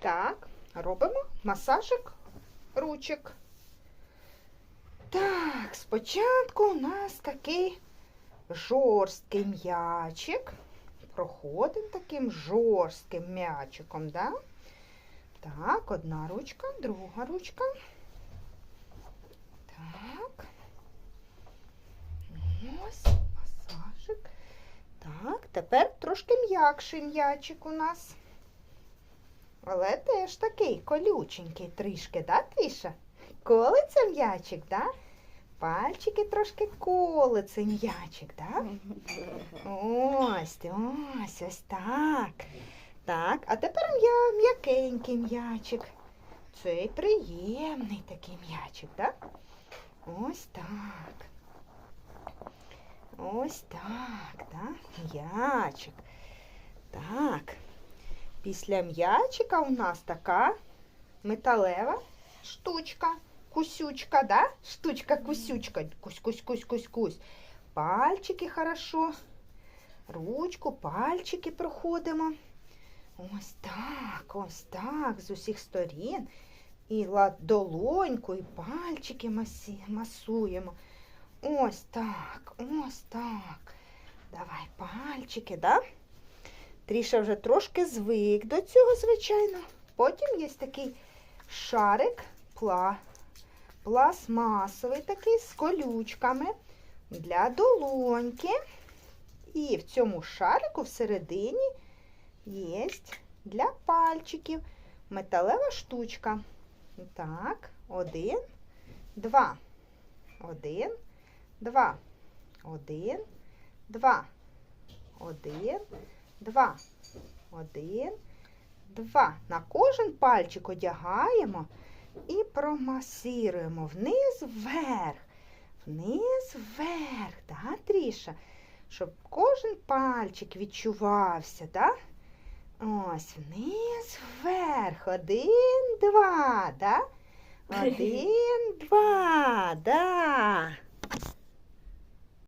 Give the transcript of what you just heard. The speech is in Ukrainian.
Так, робимо масажик ручок. Так, спочатку у нас такий жорсткий м'ячик. Проходимо таким жорстким м'ячиком, да? Так, одна ручка, друга ручка. Так. Ось масажик. Так, тепер трошки м'якший м'ячик у нас. Але теж такий колюченький трішки, да, Тріша? Колиться м'ячик, да? Пальчики трошки колиться м'ячик, да? Ось, ось, ось так. Так, а тепер м'я, м'якенький м'ячик. Цей приємний такий м'ячик, так? Ось так. Ось так, так, м'ячик. Так. Після м'ячика у нас така металева штучка, кусючка, да? Штучка, кусючка. Кусь, кусь, кусь, кусь, кусь. Пальчики хорошо. Ручку, пальчики проходимо. Ось так, ось так, з усіх сторін. І долоньку, і пальчики масуємо. Ось так, ось так. Давай пальчики, да? Тріша вже трошки звик до цього, звичайно. Потім є такий шарик пла, пластмасовий такий з колючками для долоньки. І в цьому шарику всередині є для пальчиків металева штучка. Так, один, два. Один, два. Один, два. Один, два. Один, два. На кожен пальчик одягаємо і промасируємо вниз вверх. Вниз вверх, да, Тріша? Щоб кожен пальчик відчувався, да? Ось вниз вверх. Один, два, да? Один, два, да.